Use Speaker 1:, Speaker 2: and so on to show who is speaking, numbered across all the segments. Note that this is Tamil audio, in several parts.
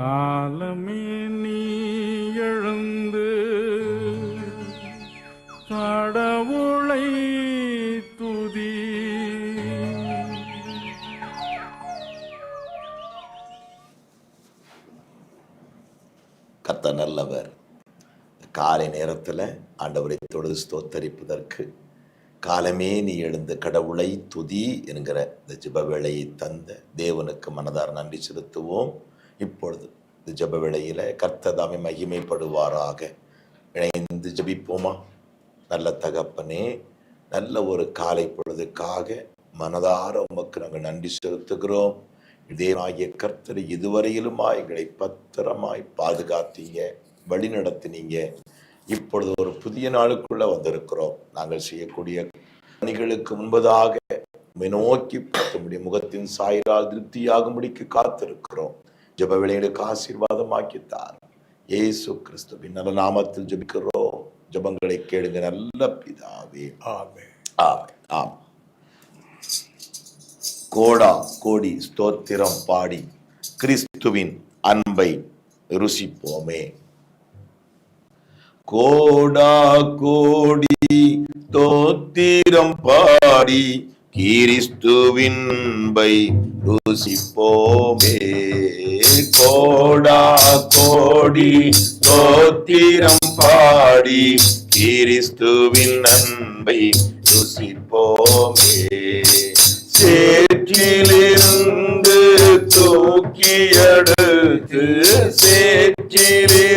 Speaker 1: காலமே நீ எழுந்து கடவுளை துதி.
Speaker 2: கத்த நல்லவர். காலை நேரத்தில் ஆண்டவரை தொழுது ஸ்தோத்தரிப்பதற்கு காலமே நீ எழுந்த கடவுளை துதி என்கிற இந்த ஜிப வேளையை தந்த தேவனுக்கு மனதார் நன்றி செலுத்துவோம். இப்பொழுது இந்த ஜப வேளையில கர்த்தர் மகிமைப்படுவாராக. இணைந்து ஜெபிப்போமா? நல்ல தகப்பனே நல்ல ஒரு காலை பொழுதுக்காக மனதார உமக்கு நாங்கள் நன்றி செலுத்துகிறோம். இதேனாகிய கர்த்தர் இதுவரையிலுமா எங்களை பத்திரமாய் பாதுகாத்தீங்க வழி நடத்தினீங்க இப்பொழுது ஒரு புதிய நாளுக்குள்ள வந்திருக்கிறோம். நாங்கள் செய்யக்கூடிய பணிகளுக்கு முன்பதாக நோக்கி பார்த்தும்படி முகத்தின் சாயலால் திருப்தியாகும்படிக்கு காத்திருக்கிறோம். ஜெப வேலைகளுக்கு ஆசீர்வாதமாக்கித்தார். இயேசு கிறிஸ்துவின் நல்ல நாமத்தில் ஜெபிக்கிறோம். ஜெபங்களை கேளுங்க நல்ல பிதாவே.
Speaker 1: ஆமென்.
Speaker 2: ஆமென். ஆம் கோடா கோடி ஸ்தோத்திரம் பாடி கிறிஸ்துவின் அன்பை ருசிப்போமே. கோடா கோடி தோத்திரம் பாடி கிறிஸ்துவின்பை ருசிப்போமே. கோடா கோடி தோத்திரம் பாடி கிறிஸ்துவின் அன்பை ருசிப்போமே. சேற்றிலிருந்து தூக்கியடுத்து சேற்றிலிருந்து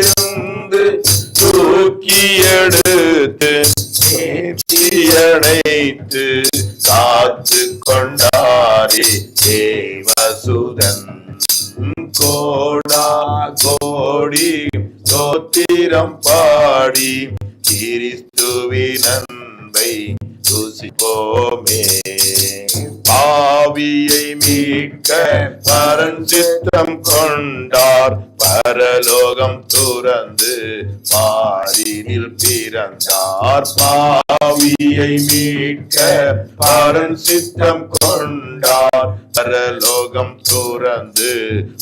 Speaker 2: கூடி தோத்திரம் பாடி கிறிஸ்துவின் அன்பை ருசிப்போமே. பாவியை மீட்க பரன் சித்தம் கொண்டார் பரலோகம் துறந்து பாரினில் பிறந்தார். பாவியை மீட்க பரன் சித்தம் கொண்டார் பரலோகம் துறந்து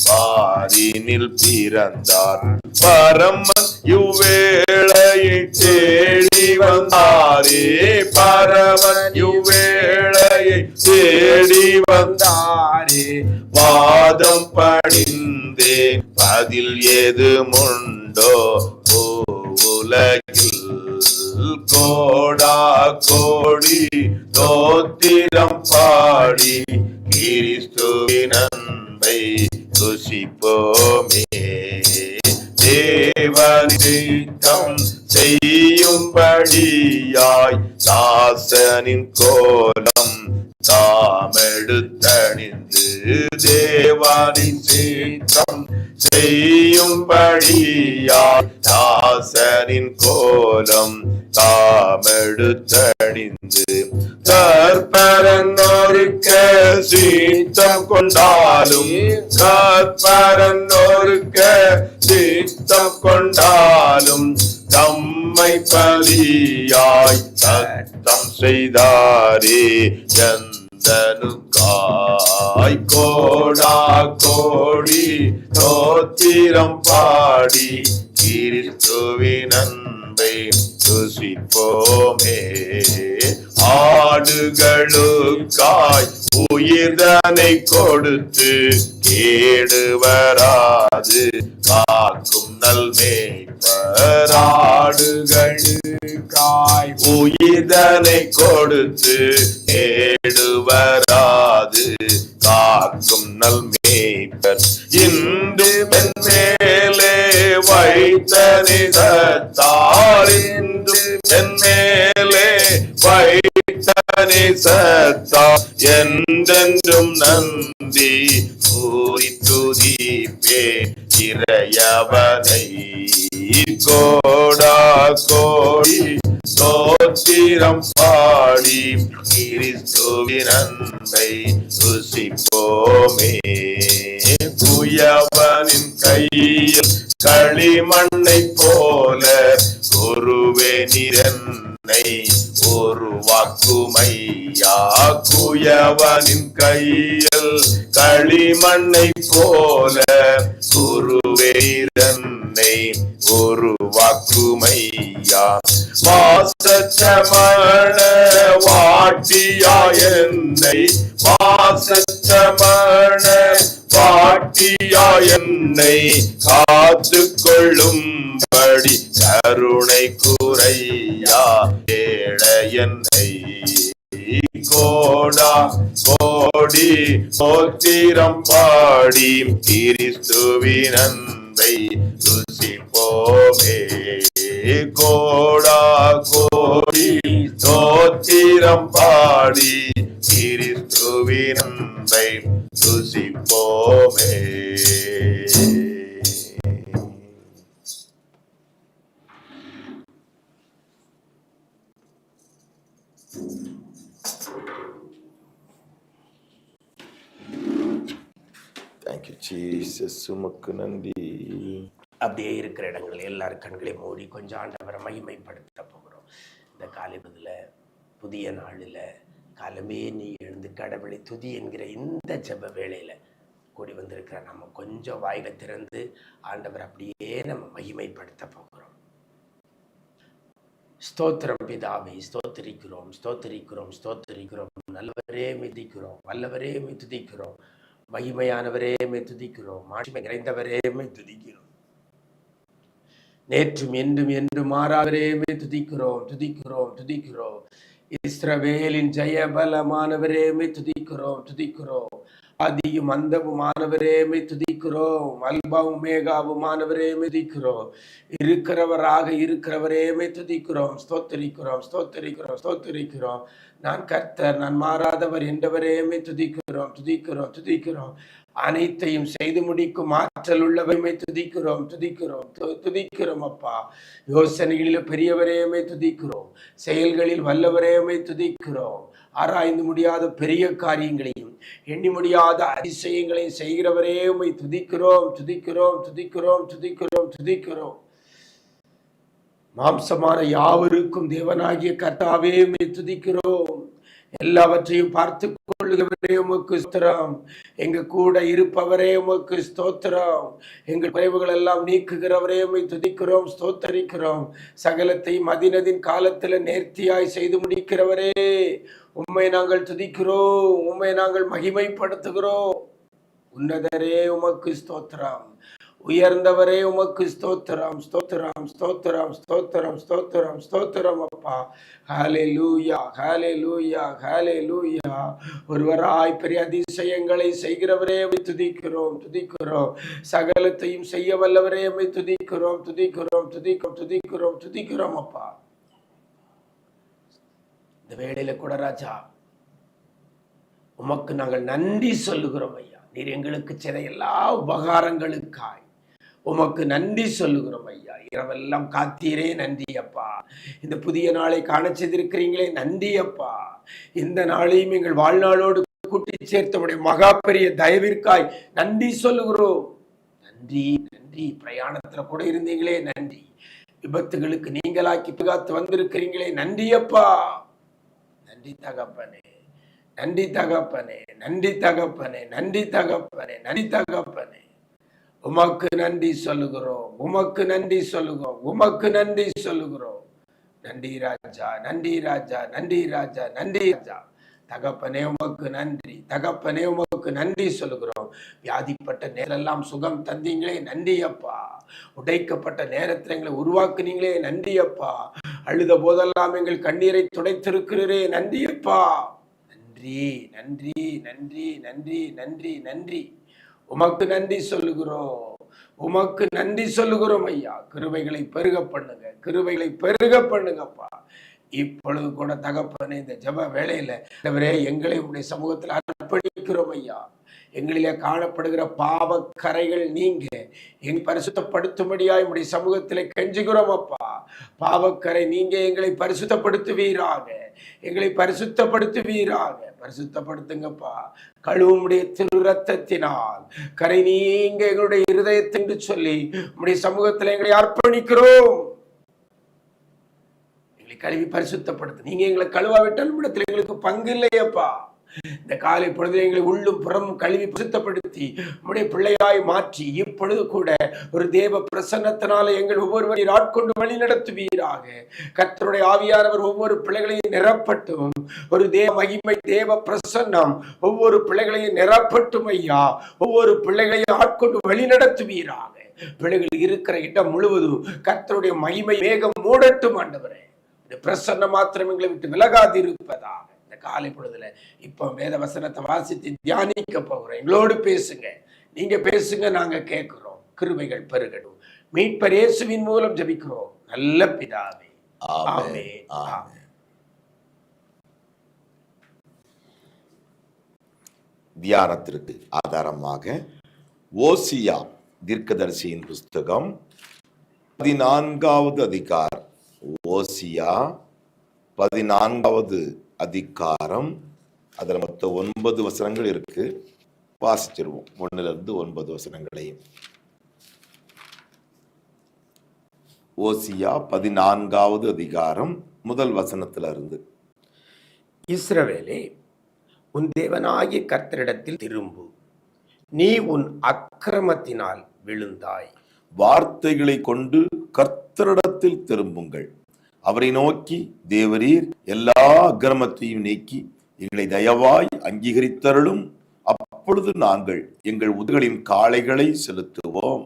Speaker 2: பாரினில் பிறந்தார். பரமன் இவ்வேளையை தேடி வந்தாரே. பரமன் இவ்வேளையை தேடி வந்தாரே. வாதம் படிந்தே பதில் ஏது முண்டோ ஓ உலகில் கோடா கோடி தோத்திரம் பாடி கிறிஸ்துவின் அன்பை ருசிப்போமே. தேவனித்தம் செய்யும்படியாய் சாசனின் கோலம் தாமெடுத்தணிந்து தேவானின் சீற்றம் செய்யும்படியாய் தாசனின் கோலம் தாமெடுத்தணிந்து கற்பரன்னோருக்க சீத்தம் கொண்டாலும் கற்பரன்னோருக்க சீத்தம் கொண்டாலும் தம்மை பலியாய் சத்தம் செய்தாரே ஜன் ஜந்தனுக்காய் கோடா கோடி தோத்திரம் பாடி கிறிஸ்துவின் அன்பை துசிப்போமே ஆடுகளுக்காய் உயிர்தனை கொடுத்து கேடு வராது. காக்கும் நல்மேய்ப்பராடுகளுக்காய் உயிர்தனை கொடுத்து கேடு வராது. காக்கும் நல்மேய்ப்பர் இன்று மென்மே வைத்த நிதத்தார் இன்று வைத்த நிசத்தா என்றென்றும் நந்தி கூறி துதிப்பே இறையவனை. கோடா கோடி சோத்திரம் பாடி கிறிஸ்துவின் அன்பை ருசிப்போமே. புயவனின் கையில் களிமண்ணை போல குருவே நிறன்னை ஒரு வாக்குமையா குயவனின் கையில் களிமண்ணை போல ஒரு வாக்குமையா? வாசச்சமண வாட்டியா என்னை? வாசச்சமண வாட்டியா என்னை? காத்து கொள்ளும்படி கருணை குறையா? ஏழ என்னை. கோடா கோடி சோத்திரம் பாடி கிறிஸ்துவினன் அன்பை ருசிப்போமே. கோடா கோடி சோத்திரம் பாடி கிறிஸ்துவின் அன்பை ருசிப்போமே.
Speaker 3: தேங்க்யூ ஜீசஸ் உமக்கு நன்றி
Speaker 4: அப்படியே இருக்கிற இடங்கள் எல்லாரும் கண்களையும் மூடி கொஞ்சம் ஆண்டவரை மகிமைப்படுத்த போகிறோம். இந்த காலிபதில் புதிய நாளில் காலமே நீ எழுந்து கடவுளை துதி என்கிற இந்த ஜெப வேளையில் கூடி வந்திருக்கிற நம்ம கொஞ்சம் வாயில திறந்து ஆண்டவர் அப்படியே நம்ம மகிமைப்படுத்த போகிறோம். ஸ்தோத்திரம் பிதாவை ஸ்தோத்திரிக்கிறோம் ஸ்தோத்திரிக்கிறோம் ஸ்தோத்திரிக்கிறோம். நல்லவரே மிதிக்கிறோம் வல்லவரே மெய் துதிக்கிறோம் மகிமையானவரே துதிக்கிறோம். மாட்சிமை நிறைந்தவரே துதிக்கிறோம். நேற்றும் என்றும் என்று மாறாவரேமே துதிக்கிறோம். துதிக்கிறோம் துதிக்கிறோம். இஸ்ரவேலின் ஜெயபலமானவரேமே துதிக்கிறோம் துதிக்கிறோம். ஆதியும் அந்தவுமானவரேமே துதிக்கிறோம் அல்பாவும் துதிக்கிறோம் இருக்கிறவராக இருக்கிறவரேமே துதிக்கிறோம். ஸ்தோத்தரிக்கிறோம் ஸ்தோத்தரிக்கிறோம் ஸ்தோத்தரிக்கிறோம். நான் கர்த்தர் நான் மாறாதவர் என்றவரேமே துதிக்கிறோம் துதிக்கிறோம் துதிக்கிறோம். அனைத்தையும் செய்து முடிக்கும் ஆற்றல் உள்ளவரையுமே துதிக்கிறோம் துதிக்கிறோம் துதிக்கிறோம் அப்பா. யோசனைகளில் பெரியவரையுமே துதிக்கிறோம். செயல்களில் வல்லவரையுமே துதிக்கிறோம். ஆராய்ந்து முடியாத பெரிய காரியங்களை எண்ணி முடியாத அதிசயங்களை செய்கிறவரே உமை துதிக்கிறோம் துதிக்கிறோம் துதிக்கிறோம் துதிக்கிறோம் துதிக்கிறோம். மாம்சமான யாவருக்கும் தேவனாகிய கர்த்தாவே உமை துதிக்கிறோம். எல்லாவற்றையும் பார்த்து கொள்ளுகிறவரே உமக்கு ஸ்தோத்திரம். எங்க கூட இருப்பவரே உமக்கு ஸ்தோத்திரம். எங்கள் குறைவுகள் எல்லாம் நீக்குகிறவரே உமை துதிக்கிறோம் ஸ்தோத்தரிக்கிறோம். சகலத்தை மதினதின் காலத்துல நேர்த்தியாய் செய்து முடிக்கிறவரே. உம்மை நாங்கள் துதிக்கிறோம் உம்மை நாங்கள் மகிமைப்படுத்துகிறோம். உன்னதரே உமக்கு ஸ்தோத்திரம். உயர்ந்தவரே உமக்கு ஸ்தோத்திரம். ஸ்தோத்திரம் ஸ்தோத்திரம் ஸ்தோத்திரம் ஸ்தோத்திரம் ஸ்தோத்திரம் அப்பா. ஹாலே லூயா ஹாலே லூயா ஹாலே லூயா ஒருவராய் பெரிய அதிசயங்களை செய்கிறவரே உம்மை துதிக்கிறோம் துதிக்கிறோம். சகலத்தையும் செய்ய வல்லவரே உம்மை துதிக்கிறோம் துதிக்கிறோம் துதிக்கிறோம் துதிக்கிறோம் துதிக்கிறோம் அப்பா. இந்த வேளையில கூட ராஜா உமக்கு நாங்கள் நன்றி சொல்லுகிறோம் ஐயா. நீர் எங்களுக்கு செய்த எல்லா உபகாரங்களுக்காய் உமக்கு நன்றி சொல்லுகிறோம் ஐயா. இரவெல்லாம் காத்தீரே நன்றி அப்பா இந்த புதிய நாளை காண செய்திருக்கிறீங்களே நன்றி அப்பா இந்த நாளையும் எங்கள் வாழ்நாளோடு கூட்டி சேர்த்தவுடைய மகா பெரிய தயவிற்காய் நன்றி சொல்லுகிறோம். நன்றி நன்றி. பிரயாணத்துல கூட இருந்தீங்களே நன்றி. விபத்துகளுக்கு நீங்களாக்கி பாதுகாத்து வந்திருக்கிறீங்களே நன்றி அப்பா நன்றி தகப்பனே நன்றி தகப்பனே நன்றி தகப்பனே நன்றி தகப்பனே நன்றி தகப்பனே. உமக்கு நன்றி சொல்லுகிறோம் உமக்கு நன்றி சொல்லுகிறோம் உமக்கு நன்றி சொல்லுகிறோம். நன்றி ராஜா நன்றி ராஜா நன்றி ராஜா நன்றி ராஜா. தகப்பனே உமக்கு நன்றி தகப்பனே உமக்கு நன்றி சொல்லுகிறோம். வியாதிப்பட்ட நேரெல்லாம் சுகம் தந்தீங்களே நன்றி அப்பா உடைக்கப்பட்ட நேரத்தில் எங்களை உருவாக்குனீங்களே நன்றி அப்பா அழுத போதெல்லாம் எங்கள் கண்ணீரை துடைத்திருக்கிறீரே. நன்றியப்பா. நன்றி நன்றி நன்றி நன்றி நன்றி நன்றி. உமக்கு நன்றி சொல்லுகிறோம். உமக்கு நன்றி சொல்லுகிறோம் ஐயா. கிருவைகளை பெருக பண்ணுங்க. கிருவைகளை பெருக பண்ணுங்கப்பா. இப்பொழுது கூட தகப்பனே இந்த ஜெப வேலையில எங்களை உடைய சமூகத்தில் அர்ப்பணிக்கிறோம் ஐயா. எங்களிலே காணப்படுகிற பாவ கரைகள் நீங்க. எங்களை பரிசுத்தப்படுத்தும்படியா உடைய சமூகத்தில் கெஞ்சுகிறோம் அப்பா. பாவக்கரை நீங்க எங்களை பரிசுத்தப்படுத்துவீராக. எங்களை பரிசுத்தப்படுத்துவீராக. பரிசுத்தப்படுத்துங்கப்பா. கழுவுடைய திரு ரத்தத்தினால் கரை நீங்க எங்களுடைய இருதயத்தை சொல்லி உடைய சமூகத்தில் எங்களை அர்ப்பணிக்கிறோம். எங்களை கழுவி பரிசுத்தப்படுத்து. நீங்க எங்களை கழுவாவிட்டால் இடத்துல எங்களுக்கு பங்கு இல்லையப்பா இந்த காலை பொழுது எங்களை உள்ளும் புறமும் கழுவி சுத்தப்படுத்தி உம்முடைய பிள்ளையாய் மாற்றி இப்பொழுது கூட ஒரு தேவ பிரசன்னத்தினால எங்கள் ஒவ்வொருவரையும் ஆட்கொண்டு வழி நடத்துவீராக. கர்த்தருடைய ஆவியானவர் ஒவ்வொரு பிள்ளைகளையும் நிரப்பட்டும். ஒரு தேவ மகிமை தேவ பிரசன்னம் ஒவ்வொரு பிள்ளைகளையும் நிரப்பட்டும் ஐயா. ஒவ்வொரு பிள்ளைகளையும் ஆட்கொண்டு வழி நடத்துவீராக. பிள்ளைகள் இருக்கிற இடம் முழுவதும் கத்தருடைய மகிமை வேகம் மூடட்டும் ஆண்டவரே. பிரசன்ன மாத்திரம் எங்களை விட்டு விலகாது இருப்பதாக காலை பொழுதுல. இப்போ வேத வசனத்தை வாசித்து தியானிக்க போகிறோம். எங்களோடு பேசுங்க. நீங்க பேசுங்க நாங்க கேட்கிறோம். கிருபைகள் பெருகடும் மீட்பர் இயேசுவின் மூலம் ஜெபிக்கிறோம். நல்ல பிதாவே.
Speaker 2: ஆமென்.
Speaker 4: ஆமென்.
Speaker 2: தியானத்திற்கு ஆதாரமாக ஓசியா தீர்க்கதரிசியின் புஸ்தகம் பதினான்காவது அதிகாரம். ஓசியா பதினான்காவது அதிகாரம். அதில் மொத்தம் ஒன்பது வசனங்கள் இருக்கு. வாசிச்சிருவோம். ஒண்ணுல இருந்து ஒன்பது வசனங்களையும் ஓசியா பதினான்காவது அதிகாரம் முதல் வசனத்துல இருந்து
Speaker 4: இஸ்ரவேலே உன் தேவனாகிய கர்த்தரிடத்தில் திரும்பு. நீ உன் அக்கிரமத்தினால் விழுந்தாய்.
Speaker 2: வார்த்தைகளை கொண்டு கர்த்தரிடத்தில் திரும்புங்கள். அவரை நோக்கி தேவரீர் எல்லா அக்கிரமத்தையும் நீக்கி எங்களை தயவாய் அங்கீகரித்தருளும். அப்பொழுது நாங்கள் எங்கள் உதுகளின் காளைகளை செலுத்துவோம்.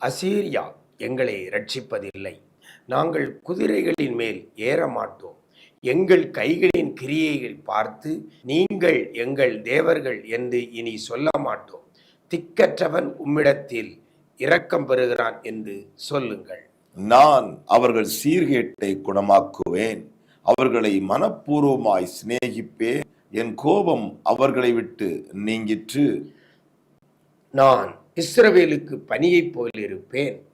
Speaker 4: அசீரியா எங்களை ரட்சிப்பதில்லை நாங்கள் குதிரைகளின் மேல் ஏற மாட்டோம் எங்கள் கைகளின் கிரியைகள் பார்த்து நீங்கள் எங்கள் தேவர்கள் என்று இனி சொல்ல மாட்டோம் திக்கற்றவன் உம்மிடத்தில் இரக்கம் பெறுகிறான் என்று சொல்லுங்கள்.
Speaker 2: நான் அவர்கள் சீர்கேட்டை குணமாக்குவேன். அவர்களை மனப்பூர்வமாய் சிநேகிப்பேன். என் கோபம் அவர்களை விட்டு நீங்கிற்று.
Speaker 4: நான் இஸ்ரவேலுக்கு பனியைப் போல் இருப்பேன்.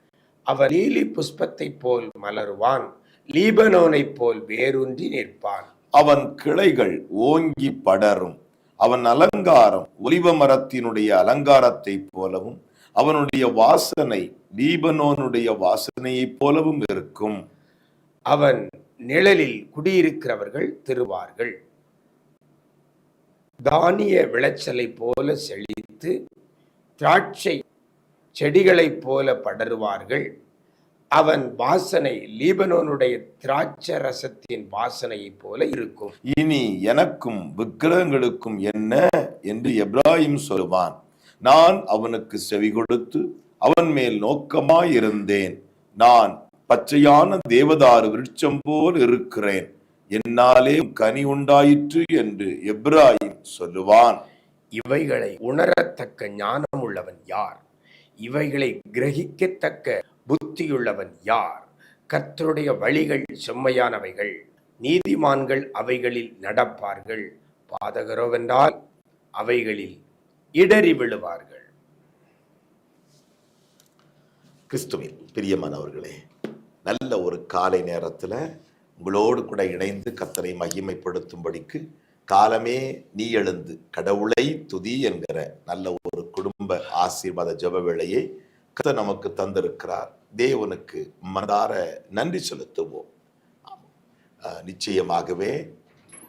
Speaker 4: அவர் லீலி புஷ்பத்தைப் போல் மலருவான். லீபனோனைப் போல் வேரூன்றி நிற்பான்.
Speaker 2: அவன் கிளைகள் ஓங்கி படரும். அவன் அலங்காரம் ஒலிவ மரத்தினுடைய அலங்காரத்தைப் போலவும் அவனுடைய வாசனை லீபனோனுடைய வாசனையைப் போலவும் இருக்கும்.
Speaker 4: அவன் நிழலில் குடியிருக்கிறவர்கள் திருவார்கள். தானிய விளைச்சலைப் போல செழித்து திராட்சை செடிகளைப் போல படருவார்கள். அவன் வாசனை லீபனோனுடைய திராட்சை ரசத்தின் வாசனையைப் போல இருக்கும்.
Speaker 2: இனி எனக்கும் விக்கிரகங்களுக்கும் என்ன? என்று எப்ராஹிம் சொல்லுவான். நான் அவனுக்கு செவி கொடுத்து அவன் மேல் நோக்கமாயிருந்தேன். நான் பச்சையான தேவதாரு விருட்சம் போல் இருக்கிறேன். என்னாலே கனி உண்டாயிற்று என்று எப்ராஹிம் சொல்லுவான்.
Speaker 4: இவைகளை உணரத்தக்க ஞானம் உள்ளவன் யார்? இவைகளை கிரகிக்கத்தக்க புத்தியுள்ளவன் யார்? கர்த்தருடைய வழிகள் செம்மையானவைகள் நீதிமான்கள் அவைகளில் நடப்பார்கள். பாதகரோவென்றால் அவைகளில் இடறி விழுவார்கள்.
Speaker 2: கிறிஸ்துவில். பிரியமானவர்களே நல்ல ஒரு காலை நேரத்தில் உங்களோடு கூட இணைந்து கத்தரை மகிமைப்படுத்தும்படிக்கு காலமே நீ எழுந்து கடவுளை துதி என்கிற நல்ல ஒரு குடும்ப ஆசீர்வாத ஜப வேளையை கத்த நமக்கு தந்திருக்கிறார். தேவனுக்கு மனதார நன்றி செலுத்துவோம். நிச்சயமாகவே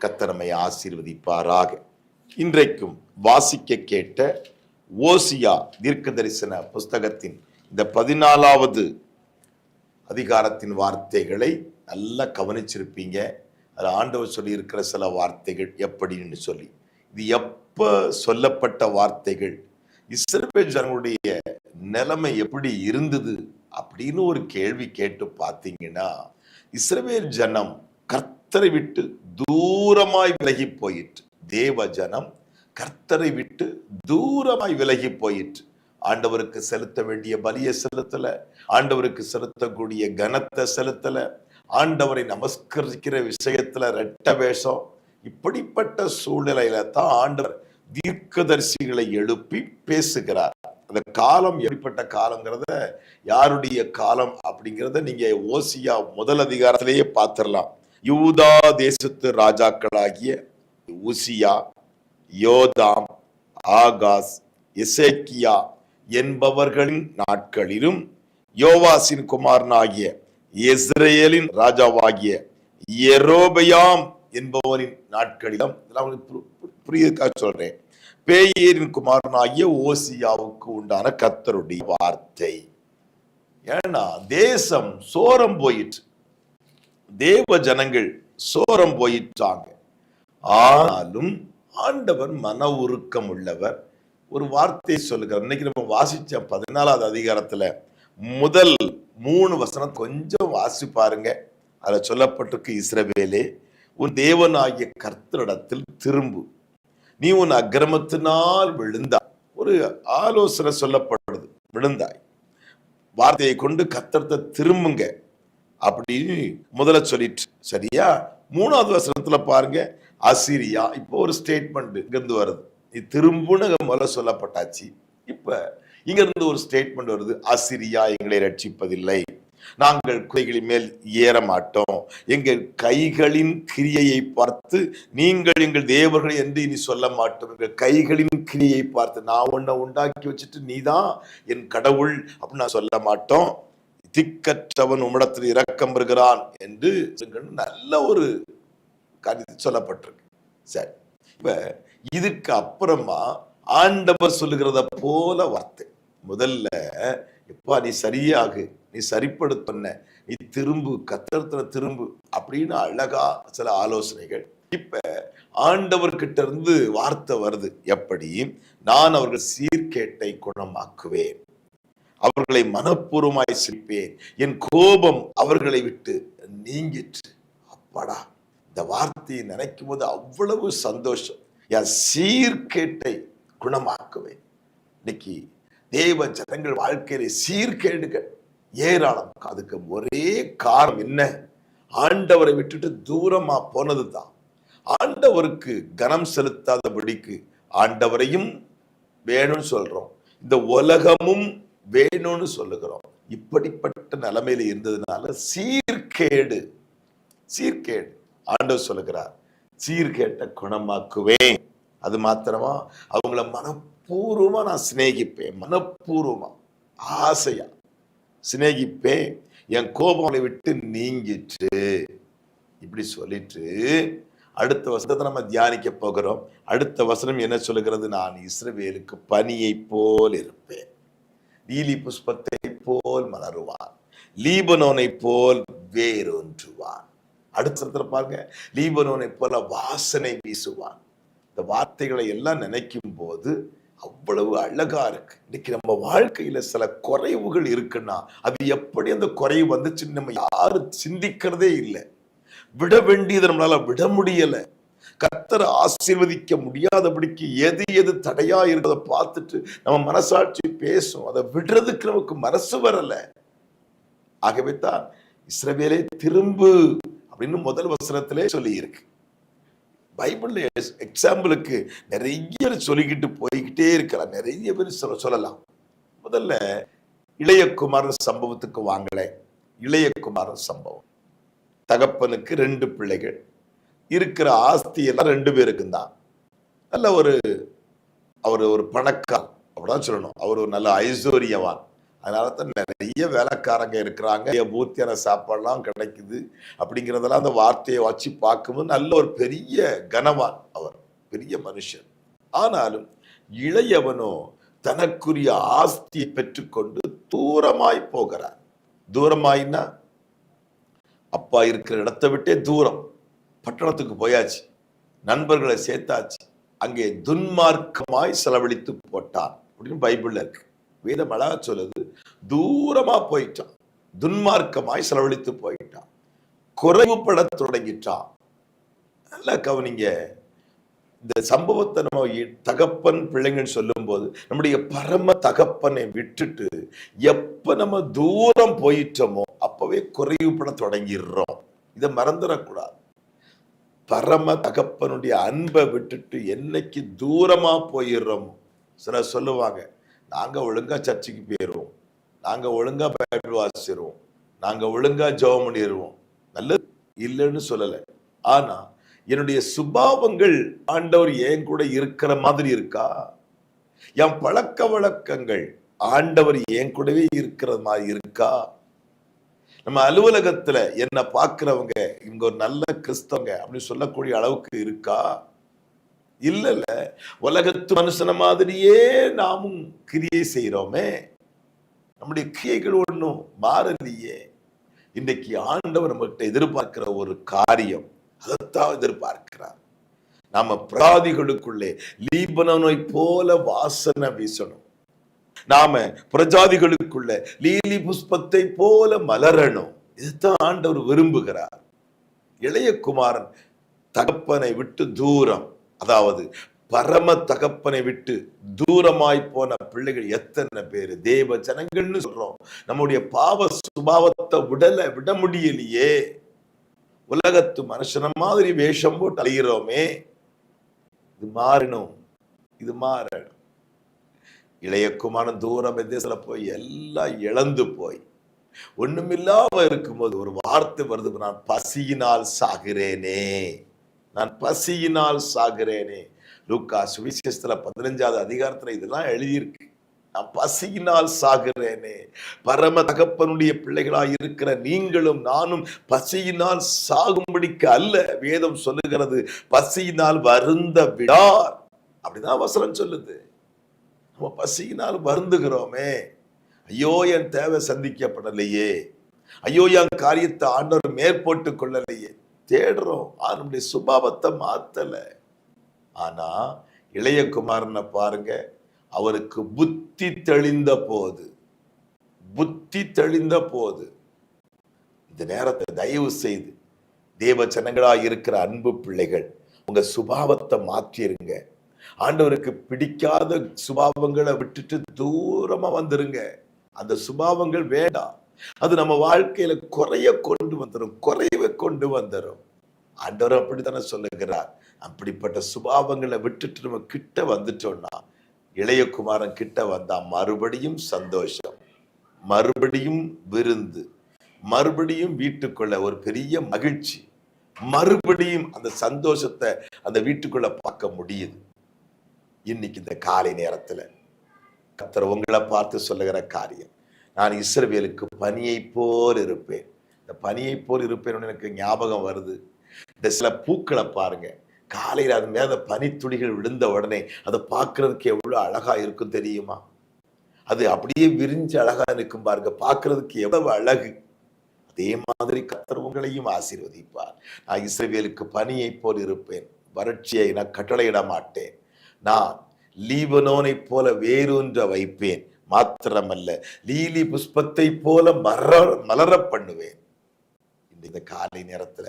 Speaker 2: கத்தனமை ஆசீர்வதிப்பாராக. இன்றைக்கும் வாசிக்க கேட்ட ஓசியா தீர்க்க தரிசன புஸ்தகத்தின் இந்த பதினாலாவது அதிகாரத்தின் வார்த்தைகளை நல்லா கவனிச்சிருப்பீங்க. அது ஆண்டவர் சொல்லியிருக்கிற சில வார்த்தைகள் எப்படின்னு சொல்லி. இது எப்போ சொல்லப்பட்ட வார்த்தைகள்? இஸ்ரவேல் ஜனங்களுடைய நிலைமை எப்படி இருந்தது அப்படின்னு ஒரு கேள்வி கேட்டு பார்த்தீங்கன்னா இஸ்ரவேல் ஜனம் கர்த்தரை விட்டு தூரமாய் விலகி போயிற்று. தேவ ஜனம் கர்த்தரை விட்டு தூரமாய் விலகி போயிற்று. ஆண்டவருக்கு செலுத்த வேண்டிய பலியை செலுத்தல ஆண்டவருக்கு செலுத்தக்கூடிய கனத்தை செலுத்தல ஆண்டவரை நமஸ்கரிக்கிற விஷயத்துல ரெட்ட வேஷம். இப்படிப்பட்ட சூழ்நிலையில தான் ஆண்டவர் தீர்க்கதரிசிகளை எழுப்பி பேசுகிறார். அந்த காலம் எப்படிப்பட்ட காலங்கிறத யாருடைய காலம் அப்படிங்கிறத நீங்க ஓசியா முதல் அதிகாரத்திலேயே பார்த்துடலாம். யூதா தேசத்து ராஜாக்களாகிய ஊசியா யோதாம் ஆகாஸ் இசேக்கியா என்பவர்களின் நாட்களிலும் யோவாசின் குமாரனாகிய இஸ்ரேலின் ராஜாவாகிய எரோபயாம் என்பவரின் நாட்களிலும் இதெல்லாம் பு- புரியதுக்காக சொல்றேன். பேயரின் குமாரனாகிய ஓசியாவுக்கு உண்டான கத்தருடைய வார்த்தை. ஏன்னா தேசம் சோரம் போயிற்று. தேவ ஜனங்கள் சோரம் போயிட்டாங்க ஆனாலும் ஆண்டவர் மன உருக்கம் உள்ளவர் ஒரு வார்த்தையை சொல்லுகிறார். இன்னைக்கு நம்ம வாசிச்ச பதினாலாவது அதிகாரத்துல முதல் மூணு வசனம் கொஞ்சம் வாசி பாருங்க. அதுல சொல்லப்பட்டிருக்கு இஸ்ரவேலே உன் தேவனாகிய கர்த்தரிடத்தில் திரும்பு. நீ உன் அக்கிரமத்தினால் விழுந்தாய். ஒரு ஆலோசனை சொல்லப்படுறது விழுந்தாய். வார்த்தையை கொண்டு கத்தரத்தை திரும்புங்க. அப்படின்னு முதல்ல சொல்லிட்டு சரியா? மூணாவது வசனத்துல பாருங்க அசிரியா. இப்போ ஒரு ஸ்டேட்மெண்ட் இங்கிருந்து வருது. நீ திரும்புன்னு முதல்ல சொல்லப்பட்டாச்சு. இப்போ இங்கிருந்து ஒரு ஸ்டேட்மெண்ட் வருது. அசிரியா எங்களை ரட்சிப்பதில்லை. நாங்கள் குறைகளின் மேல் ஏற மாட்டோம். எங்கள் கைகளின் கிரியையை பார்த்து நீங்கள் எங்கள் தேவர்கள் என்று இனி சொல்ல மாட்டோம். எங்கள் கைகளின் கிரியை பார்த்து நான் உன்னை உண்டாக்கி வச்சுட்டு நீதான் என் கடவுள் அப்படின்னு நான் சொல்ல மாட்டோம். திக்கற்றவன் உம்மிடத்தில் இரக்கம் பெறுகிறான் என்று நல்ல ஒரு கருத்து சொல்லப்பட்டிருக்கு. சரி. இப்போ இதுக்கு அப்புறமா ஆண்டவர் சொல்லுகிறத போல வார்த்தை. முதல்ல எப்பா நீ சரியாகு நீ சரிப்படுத்த நீ திரும்பு கத்தரத்துல திரும்பு அப்படின்னு அழகா சில ஆலோசனைகள். இப்ப ஆண்டவர்கிட்ட இருந்து வார்த்தை வருது. எப்படி? நான் அவர்கள் சீர்கேட்டை குணமாக்குவேன். அவர்களை மனப்பூர்வமாய் சிரிப்பேன். என் கோபம் அவர்களை விட்டு நீங்கிற்று. அப்பாடா இந்த வார்த்தையை நினைக்கும் போது அவ்வளவு சந்தோஷம். என் சீர்கேட்டை குணமாக்குவேன். இன்னைக்கு தேவ ஜனங்கள் வாழ்க்கையில சீர்கேடுகள் ஏராளம். அதுக்கு ஒரே காரணம் என்ன? ஆண்டவரை விட்டுட்டு தூரமா போனது தான் ஆண்டவருக்கு கனம் செலுத்தாதபடிக்கு ஆண்டவரையும் வேணும்னு சொல்றோம். இந்த உலகமும் வேணும்னு சொல்லுகிறோம். இப்படிப்பட்ட நிலைமையில இருந்ததுனால சீர்கேடு சீர்கேடு ஆண்டவர் சொல்லுகிறார். சீர்கேட்ட குணமாக்குவேன். அது மாத்திரமா அவங்கள மனப்பூர்வமாக நான் சிநேகிப்பேன். மனப்பூர்வமாக ஆசையா. சிநேகிப்பேன். என் கோபங்களை விட்டு நீங்கிட்டு இப்படி சொல்லிட்டு அடுத்த வசனத்தை நம்ம தியானிக்க போகிறோம். அடுத்த வசனம் என்ன சொல்லுகிறது? நான் இஸ்ரவேலுக்கு பனியை போல் இருப்பேன். லீலி புஷ்பத்தை போல் மலருவான் லீபனோனை போல் வேரொன்றுவான் அடுத்த இடத்துல பாருங்க லீபனோனை போல வாசனை வீசுவான். இந்த வார்த்தைகளை எல்லாம் நினைக்கும் போது அவ்வளவு அழகா இருக்கு. இன்னைக்கு நம்ம வாழ்க்கையில சில குறைவுகள் இருக்குன்னா அது எப்படி அந்த குறைவு வந்துச்சுன்னு நம்ம யாரும் சிந்திக்கிறதே இல்லை. விட வேண்டியதை நம்மளால விட முடியல. கத்தரை ஆசீர்வதிக்க முடியாதபடிக்கு எது எது தடையா இருக்கிறத பார்த்துட்டு நம்ம மனசாட்சி பேசும். அதை விடுறதுக்கு நமக்கு மனசு வரல. ஆகவே தான் இஸ்ரவேலே திரும்பு அப்படின்னு முதல் வசனத்திலே சொல்லி இருக்கு பைபிள்ல எக்ஸாம்பிளுக்கு நிறைய சொல்லிக்கிட்டு போய்கிட்டே இருக்கலாம். நிறைய பேர் சொல்ல சொல்லலாம். முதல்ல இளையகுமாரன் சம்பவத்துக்கு வாங்கல இளையகுமாரன் சம்பவம். தகப்பனுக்கு ரெண்டு பிள்ளைகள். இருக்கிற ஆஸ்தி எல்லாம் ரெண்டு பேருக்கும் தான். நல்ல ஒரு அவர் ஒரு பணக்கார் அப்படிதான் சொல்லணும். அவர் ஒரு நல்ல ஐஸ்வர்யவான் அதனால தான் நிறைய வேலைக்காரங்க இருக்கிறாங்க. பூர்த்தியான சாப்பாடுலாம் கிடைக்குது. அப்படிங்கிறதெல்லாம் அந்த வார்த்தையை வச்சு பார்க்கும்போது நல்ல ஒரு பெரிய கனவான் அவர். பெரிய மனுஷன். ஆனாலும் இளையவனோ தனக்குரிய ஆஸ்தியை பெற்றுக்கொண்டு தூரமாய் போகிறார். தூரமாயின்னா அப்பா இருக்கிற இடத்தை விட்டே தூரம். பட்டணத்துக்கு போயாச்சு. நண்பர்களை சேர்த்தாச்சு. அங்கே துன்மார்க்கமாய் செலவழித்து போட்டான். அப்படின்னு பைபிளில் இருக்கு. வேதம் அழகா சொல்லுது தூரமா போயிட்டான். துன்மார்க்கமாய் செலவழித்து போயிட்டான். குறைவுபட தொடங்கிட்டான். நல்லா கவனிங்க. இந்த சம்பவத்தை நம்ம தகப்பன் பிள்ளைங்கன்னு சொல்லும்போது நம்முடைய பரம தகப்பனை விட்டுட்டு எப்ப நம்ம தூரம் போயிட்டோமோ அப்பவே குறைவுபட தொடங்கிடுறோம். இதை மறந்துடக்கூடாது. பரம தகப்பனுடைய அன்பை விட்டுட்டு என்னைக்கு தூரமா போயிடுறோமோ சிலர் சொல்லுவாங்க நாங்க ஒழுங்கா சர்ச்சுக்கு போயிடுவோம் நாங்க ஒழுங்கா பைபிள் வாசிடுவோம் நாங்க ஒழுங்கா ஜெபம் பண்ணிடுவோம் நல்லது இல்லைன்னு சொல்லலை. ஆனா என்னுடைய சுபாவங்கள் ஆண்டவர் என் கூட இருக்கிற மாதிரி இருக்கா? என் பழக்க வழக்கங்கள் ஆண்டவர் என் கூடவே இருக்கிற மாதிரி இருக்கா? நம்ம அலுவலகத்துல என்ன பார்க்குறவங்க இவங்க ஒரு நல்ல கிறிஸ்தவங்க அப்படின்னு சொல்லக்கூடிய அளவுக்கு இருக்கா? இல்லல்ல. உலகத்து மனுஷன மாதிரியே நாமும் கிரியை செய்றோமே. நம்முடைய கிரியைகள் ஒன்றும் மாறலையே. இன்னைக்கு ஆண்டவர் நம்மகிட்ட எதிர்பார்க்கிற ஒரு காரியம் அதைத்தான் எதிர்பார்க்கிறார். நாம பிராதிகளுக்குள்ளே லீபனனை போல வாசனை வீசணும். நாம பிரஜாதிகளுக்குள்ள லீலி புஷ்பத்தை போல மலரணும். இதுதான் ஆண்டவர் விரும்புகிறார். இளைய குமாரன் தகப்பனை விட்டு தூரம். அதாவது பரம தகப்பனை விட்டு தூரமாய் போன பிள்ளைகள் எத்தனை பேரு? தேவ ஜனங்கள்னு சொல்றோம். நம்முடைய பாவ சுபாவத்தை விடல விட முடியலையே. உலகத்து மனுஷன மாதிரி வேஷம் போட்டு அலைகிறோமே இது மாறணும் இது மாறணும். இளையக்குமான தூரம் தேசத்துல போய் எல்லாம் இழந்து போய். ஒண்ணுமில்லாம இருக்கும்போது ஒரு வார்த்தை வருது நான் பசியினால் சாகிறேனே. நான் பசியினால் சாகிறேனே. லூக்கா சுவிசேஷத்துல பதினஞ்சாவது அதிகாரத்துல இதெல்லாம் எழுதியிருக்கு. நான் பசியினால் சாகிறேனே. பரம தகப்பனுடைய பிள்ளைகளாய் இருக்கிற நீங்களும் நானும் பசியினால் சாகும்படிக்கு அல்ல வேதம் சொல்லுகிறது. பசியினால் வருந்த விடார். அப்படிதான் வசனம் சொல்லுது. நம்ம பசியினால் வருந்துகிறோமே. ஐயோ என் தேவை சந்திக்கப்படலையே. ஐயோ என் காரியத்தை ஆண்டவர் மேற்போட்டு கொள்ளலையே. தேடுறோம். ஆனா நம்முடைய சுபாவத்தை மாற்றலை ஆனால் இளைய குமாரனை பாருங்க அவருக்கு புத்தி தெளிந்த போது புத்தி தெளிந்த போது இந்த நேரத்தை தயவு செய்து தேவ ஜனங்களாக இருக்கிற அன்பு பிள்ளைகள் உங்க சுபாவத்தை மாற்றிருங்க ஆண்டவருக்கு பிடிக்காத சுபாவங்களை விட்டுட்டு தூரமா வந்துருங்க. அந்த சுபாவங்கள் வேண்டாம். அது நம்ம வாழ்க்கையில குறைய கொண்டு வந்துடும் குறைவை கொண்டு வந்துடும் ஆண்டவர் அப்படித்தானே சொல்லுகிறார். அப்படிப்பட்ட சுபாவங்களை விட்டுட்டு நம்ம கிட்ட வந்துட்டோம்னா இளைய குமாரன் கிட்ட வந்தா மறுபடியும் சந்தோஷம் மறுபடியும் விருந்து மறுபடியும் வீட்டுக்குள்ள ஒரு பெரிய மகிழ்ச்சி மறுபடியும் அந்த சந்தோஷத்தை அந்த வீட்டுக்குள்ள பார்க்க முடியுது. இன்னைக்கு இந்த காலை நேரத்துல கத்தர் உங்களை பார்த்து சொல்லுகிற காரியம் நான் இஸ்ரவேலுக்கு பனியை போல் இருப்பேன். இந்த பனியை போல் இருப்பேன் எனக்கு ஞாபகம் வருது. இந்த சில பூக்களை பாருங்க. காலையில் அது மேல பனித்துளிகள் விழுந்த உடனே அதை பார்க்கறதுக்கு எவ்வளோ அழகா இருக்கும் தெரியுமா? அது அப்படியே விரிஞ்சு அழகா இருக்கும் பாருங்க. பார்க்கறதுக்கு எவ்வளவு அழகு. அதே மாதிரி கத்தர் உங்களையும் ஆசீர்வதிப்பார். நான் இஸ்ரவேலுக்கு பனியை போல் இருப்பேன். வறட்சியை நான் கட்டளையிட மாட்டேன். நான் லீபனோனைப் போல வேரூன்ற வைப்பேன். மாத்திரமல்ல லீலி புஷ்பத்தை போல மர மலர பண்ணுவேன். இந்த காலை நேரத்துல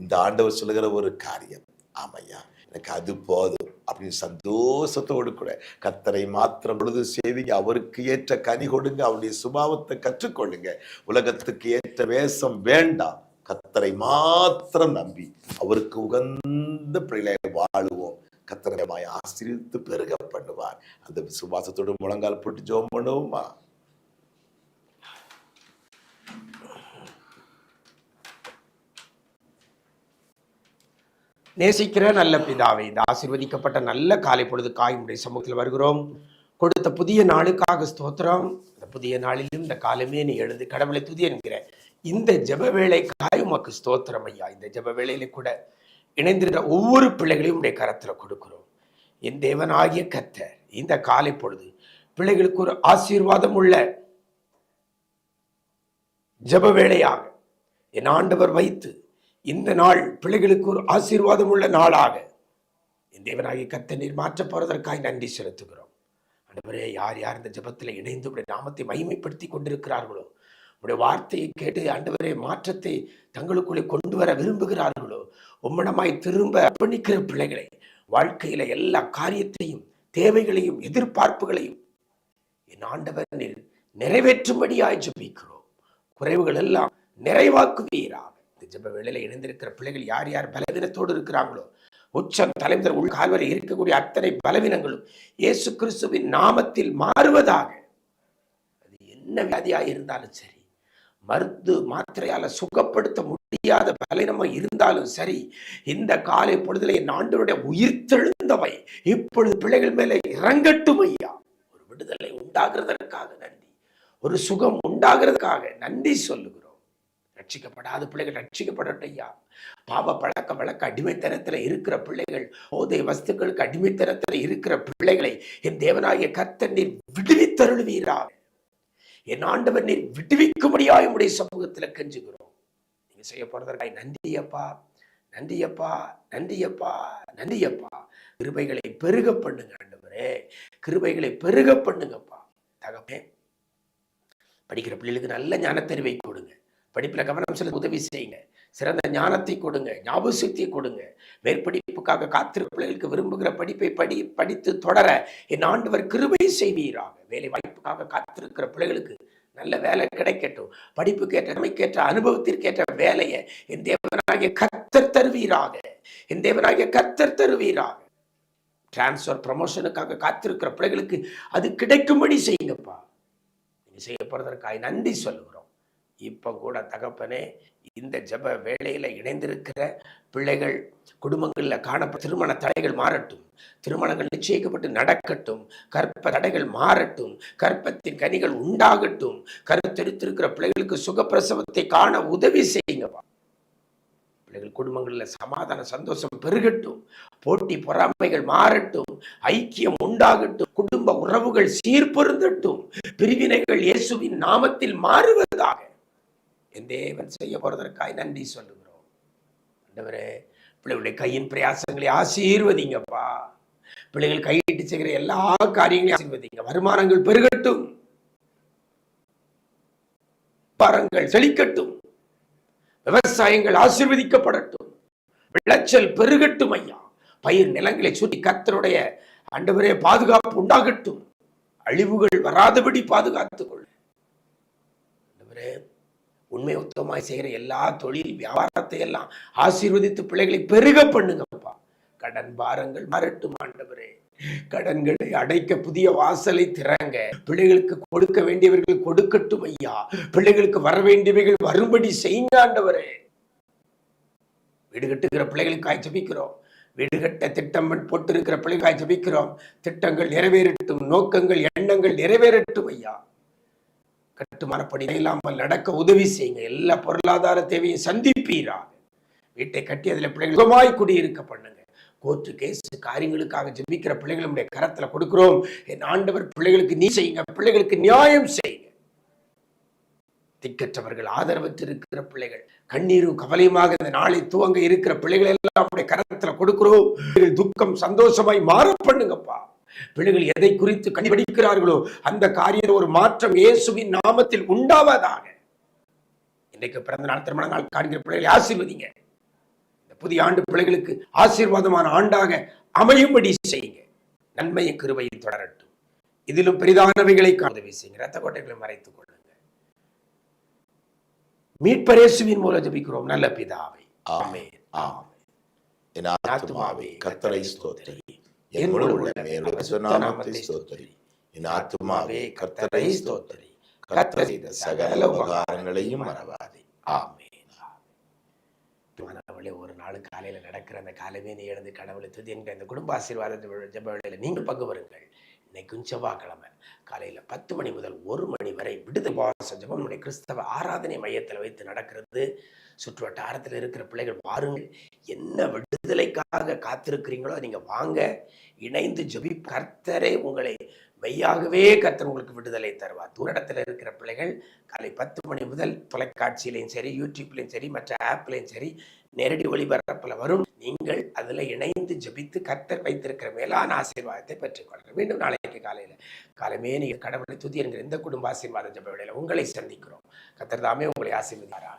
Speaker 2: இந்த ஆண்டவர் சொல்லுகிற ஒரு காரியம் ஆமையா எனக்கு அது போதும் அப்படின்னு சந்தோஷத்தோடு கூட கத்தரை மாத்திரம் பொழுது சேவிங்க அவருக்கு ஏற்ற கனி கொடுங்க அவருடைய சுபாவத்தை கற்றுக்கொள்ளுங்க. உலகத்துக்கு ஏற்ற வேஷம் வேண்டாம். கத்தரை மாத்திரம் நம்பி அவருக்கு உகந்த பிள்ளைகளை வாழுவோம். கத்தனமாய் ஆசிரித்து பெருக பண்ணுவார் அந்த விசுவாசத்தோடு முழங்கால் போட்டு ஜோம் பண்ணுவோமா?
Speaker 4: நேசிக்கிற நல்ல பிதாவை இந்த ஆசிர்வதிக்கப்பட்ட நல்ல காலை பொழுது காயுடைய சமூகத்தில் வருகிறோம். கொடுத்த புதிய நாளுக்காக ஸ்தோத்திரம். இந்த புதிய நாளிலும் இந்த காலமே நீ எழுந்து கடவுளை துதி என்கிற இந்த ஜப வேலைக்காய் உமக்கு ஸ்தோத்திரம் ஐயா. இந்த ஜப வேளையில கூட இணைந்திருந்த ஒவ்வொரு பிள்ளைகளையும் உடைய கரத்தில் கொடுக்கிறோம். என் தேவனாகிய கர்த்தர் இந்த காலை பொழுது பிள்ளைகளுக்கு ஒரு ஆசீர்வாதம் உள்ள ஜப வேளையாக என் ஆண்டவர் வைத்து இந்த நாள் பிள்ளைகளுக்கு ஒரு ஆசீர்வாதம் உள்ள நாளாக என் தேவனாகிய கர்த்தர் நீர் மாற்றப் போறதற்காக நன்றி செலுத்துகிறோம். ஆண்டவரே யார் யார் இந்த ஜபத்தில் இணைந்து உடைய நாமத்தை மகிமைப்படுத்தி கொண்டிருக்கிறார்களோ உடைய வார்த்தையை கேட்டு ஆண்டவரே மாற்றத்தை தங்களுக்குள்ளே கொண்டு வர விரும்புகிறார்களோ உம்மனமாய் திரும்ப அர்ப்பணிக்கிற பிள்ளைகளை வாழ்க்கையில எல்லா காரியத்தையும் தேவைகளையும் எதிர்பார்ப்புகளையும் என் ஆண்டவர் நீர் நிறைவேற்றும்படியாய் ஜபிக்கிறோம். குறைவுகள் எல்லாம் நிறைவாக்குவீராக. இந்த ஜப வேளையில இணைந்திருக்கிற பிள்ளைகள் யார் யார் பலவீனத்தோடு இருக்கிறாங்களோ உச்சம் தலைவர் உள் கால்வரை இருக்கக்கூடிய அத்தனை பலவீனங்களும் இயேசு கிறிஸ்துவின் நாமத்தில் மாறுவதாக. அது என்ன வியாதியாக இருந்தாலும் சரி மருந்து மாத்திரையால சுகப்படுத்த முடியாத பலனமாக இருந்தாலும் சரி இந்த காலை பொழுதுல என் ஆண்டவருடைய உயிர்த்தெழுந்தவை இப்பொழுது பிள்ளைகள் மேலே இறங்கட்டும் ஐயா. ஒரு விடுதலை உண்டாகிறதற்காக நன்றி. ஒரு சுகம் உண்டாகிறதுக்காக நன்றி சொல்லுகிறோம். ரட்சிக்கப்படாத பிள்ளைகள் ரட்சிக்கப்படட்டும் ஐயா. பாவ பழக்க வழக்க அடிமைத்தனத்துல இருக்கிற பிள்ளைகள் போதை வஸ்துக்களுக்கு அடிமைத்தனத்துல இருக்கிற பிள்ளைகளை என் தேவனாகிய கர்த்தர் நீர் விடுவித்தருளுவீராக. என் ஆண்டவர் நீர் விடுவிக்கும்படியாய் உடைய சமூகத்துல கெஞ்சுகிறோம். நீங்க செய்ய போறதற்காய் நன்றி அப்பா நன்றி அப்பா நன்றி அப்பா நன்றி அப்பா கிருபைகளை பெருக பண்ணுங்க ஆண்டவரே. கிருபைகளை பெருக பண்ணுங்கப்பா. தகப்பே படிக்கிற பிள்ளைகளுக்கு நல்ல ஞானத்தறிவை கொடுங்க. படிப்பில் கவனம் செலுத்த உதவி செய்யுங்க. சிறந்த ஞானத்தை கொடுங்க ஞாபகத்தை கொடுங்க. மேற்படிப்புக்காக காத்திருக்க பிள்ளைகளுக்கு விரும்புகிற படிப்பை படி படித்து தொடர என் ஆண்டவர் கிருபை செய்வீராக. வேலை வாய்ப்புக்காக காத்திருக்கிற பிள்ளைகளுக்கு நல்ல வேலை கிடைக்கட்டும். படிப்புக்கேற்ற திறமைக்கேற்ற அனுபவத்திற்கேற்ற வேலையை என் தேவனாகிய கத்தர் தருவீராக. என் தேவனாகிய கத்தர் தருவீராக. டிரான்ஸ்ஃபர் ப்ரமோஷனுக்காக காத்திருக்கிற பிள்ளைகளுக்கு அது கிடைக்கும்படி செய்யுங்கப்பா. நீங்கள் செய்ய போகிறதற்காக நன்றி சொல்லுகிறோம். இப்போ கூட தகப்பனே இந்த ஜெப வேலையில் இணைந்திருக்கிற பிள்ளைகள் குடும்பங்களில் காணப்பட்ட திருமண தடைகள் மாறட்டும். திருமணங்கள் நிச்சயிக்கப்பட்டு நடக்கட்டும். கற்ப தடைகள் மாறட்டும். கற்பத்தின் கனிகள் உண்டாகட்டும். கருத்தெடுத்திருக்கிற பிள்ளைகளுக்கு சுகப்பிரசவத்தை காண உதவி செய்யுங்கப்பா. பிள்ளைகள் குடும்பங்களில் சமாதான சந்தோஷம் பெருகட்டும். போட்டி பொறாமைகள் மாறட்டும். ஐக்கியம் உண்டாகட்டும். குடும்ப உறவுகள் சீர்பொருந்தட்டும். பிரிவினைகள் இயேசுவின் நாமத்தில் மாறுவதாக. என் தேவன் செய்ய போறதற்காய் நன்றி சொல்லுகிறோம். ஆண்டவரே பிள்ளைகளுடைய கையின் பிரயாசங்களை ஆசீர்வதிங்கப்பா. பிள்ளைகள் கையிட்டு செய்கிற எல்லா காரியங்களையும் ஆசீர்வதிங்க. வருமானங்கள் பெருகட்டும். பரங்கள் செழிக்கட்டும். விவசாயங்கள் ஆசீர்வதிக்கப்படட்டும். விளைச்சல் பெருகட்டும் ஐயா. பயிர் நிலங்களை சுற்றி கத்தருடைய அண்டவரே பாதுகாப்பு உண்டாகட்டும். அழிவுகள் வராதபடி பாதுகாத்துக் கொள் உண்மை உத்தமாய் செய்கிற எல்லா தொழில் வியாபாரத்தை எல்லாம் ஆசீர்வதித்து பிள்ளைகளை பெருக பண்ணுங்கப்பா. கடன் பாரங்கள் மறட்டும் ஆண்டவரே. கடன்களை அடைக்க புதிய வாசலை திறங்க பிள்ளைகளுக்கு கொடுக்க வேண்டியவர்கள் கொடுக்கட்டும் ஐயா. பிள்ளைகளுக்கு வர வேண்டியவைகள் வரும்படி செய்யுங்க ஆண்டவரே. வீடு கட்டுகிற பிள்ளைகளுக்காய் ஜபிக்கிறோம். வீடு கட்ட திட்டம் போட்டிருக்கிற பிள்ளைகளுக்காய் ஜபிக்கிறோம். திட்டங்கள் நிறைவேறட்டும் நோக்கங்கள் எண்ணங்கள் நிறைவேறட்டும் ஐயா. கட்டுமானப்படி இல்லாமல் நடக்க உதவி செய்யுங்க. எல்லா பொருளாதார தேவையும் சந்திப்பீராக. வீட்டை கட்டி அதில் பிள்ளைகள் சுகமாய் குடியிருக்க பண்ணுங்க. கோர்ட்டு கேஸ் காரியங்களுக்காக ஜெபிக்கிற பிள்ளைகளுடைய கரத்துல கொடுக்கிறோம். என் ஆண்டவர் பிள்ளைகளுக்கு நீ செய்யுங்க. பிள்ளைகளுக்கு நியாயம் செய்யுங்க. திக்கற்றவர்கள் ஆதரவற்று இருக்கிற பிள்ளைகள் கண்ணீரும் கவலையுமாக இந்த நாளை துவங்க இருக்கிற பிள்ளைகள் எல்லாம் உடைய கரத்துல கொடுக்கிறோம். துக்கம் சந்தோஷமாய் மாற பண்ணுங்கப்பா. பிள்ளைகள் எதை குறித்து கண்டுபிடிக்கிறார்களோ அந்த காரியம் ஒரு மாற்றம் இயேசுவின் நாமத்தில் உண்டாவதாக. இன்றைக்கு பிறந்த நாள் திருமண நாள் காண்கிற பிள்ளைகளை ஆசீர்வதிங்க. இந்த புதிய ஆண்டு பிள்ளைகளுக்கு ஆசீர்வாதமான ஆண்டாக அமையும்படி செய்யுங்க. நன்மையும் கிருபையும் தொடரட்டும். இதிலும் பெரிதானவைகளை உதவி செய்யுங்க. ரத்த கோட்டைகளை மறைத்துக் கொள்ளுங்க. மீட்பரேசுவின் மூலம் ஜபிக்கிறோம். நல்ல பிதாவை. ஆமென். ஆமென்.
Speaker 2: என் ஆத்துமாவே கத்தரை ஸ்தோத்தரி. என் முழு உள்ளமே நாமத்தை ஸ்தோத்தரி என் ஆத்துமாவே கர்த்தரை ஸ்தோத்தரி கர்த்தர் செய்த சகல உபகாரங்களையும் மறவாதே.
Speaker 4: ஆமென். மாணவர்களே ஒரு நாள் காலையில நடக்கிற அந்த காலமே நீ எழுந்து கடவுளை துதி என்கிற இந்த குடும்ப ஆசீர்வாத ஜெப- வேளையில நீங்கள் பங்கு வருங்கள் இன்னைக்கும் செவ்வாய்க்கிழமை. காலையில பத்து மணி முதல் ஒரு மணி வரை விடுதலை உபவாச ஜெபம் கிறிஸ்தவ ஆராதனை மையத்தில் வைத்து நடக்கிறது. சுற்று வட்டாரத்தில் இருக்கிற பிள்ளைகள் வாருங்கள். என்ன விடுதலைக்காக காத்திருக்கிறீங்களோ நீங்க வாங்க. இணைந்து ஜெபி கர்த்தரே உங்களை மெய்யாகவே கர்த்தர் உங்களுக்கு விடுதலை தருவார். தூரத்தில் இருக்கிற பிள்ளைகள் காலை பத்து மணி முதல் தொலைக்காட்சியிலையும் சரி யூடியூப்லையும் சரி மற்ற ஆப்லையும் சரி நேரடி ஒளிபரப்பில் வரும். நீங்கள் அதில் இணைந்து ஜெபித்து கர்த்தர் வைத்திருக்கிற மேலான ஆசீர்வாதத்தை பெற்றுக்கொள்ளுங்கள். மீண்டும் நாளைக்கு காலையில் காலமே நீங்கள் கடவுளை துதி என்கிற இந்த குடும்ப ஆசீர்வாத ஜப வேளையில உங்களை சந்திக்கிறோம். கர்த்தர் தாமே உங்களை ஆசீர்வதிப்பாராக.